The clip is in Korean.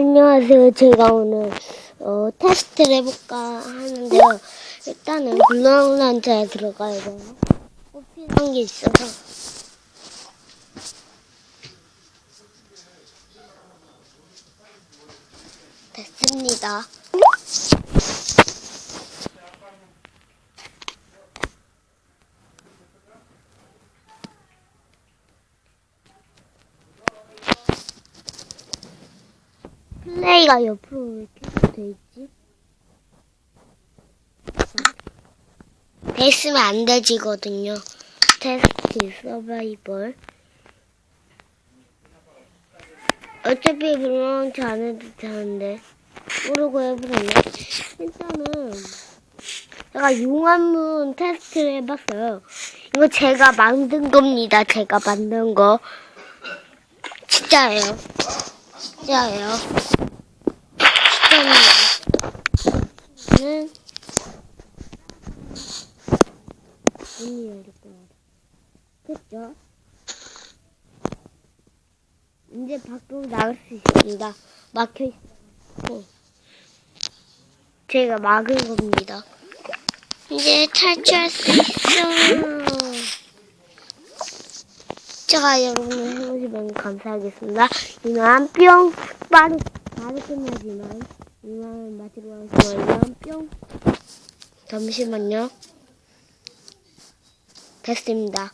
안녕하세요. 제가 오늘 어, 테스트를 해볼까 하는데요. 일단은 블루아웃란트에 들어가야 돼요. 꼭 필요한 게 있어서. 됐습니다. 플레이가 옆으로 왜 이렇게 돼 있지? 됐으면 안 되지거든요. 테스트 서바이벌. 어차피 불러놓지 안 해도 되는데. 모르고 해버렸네. 일단은, 제가 용암문 테스트를 해봤어요. 이거 제가 만든 겁니다. 제가 만든 거. 진짜예요. 진짜예요. 진짜입니다. 문이 열렸구나. 됐죠? 이제 밖으로 나갈 수 있습니다. 막혀 있고. 제가 막은 겁니다. 이제 탈출할 수 있어. 제가 여러분을 해보시면 감사하겠습니다. 이만 뿅! 빠르, 바로 끝나지만, 이만 마치고 가서 이만 뿅! 잠시만요. 됐습니다.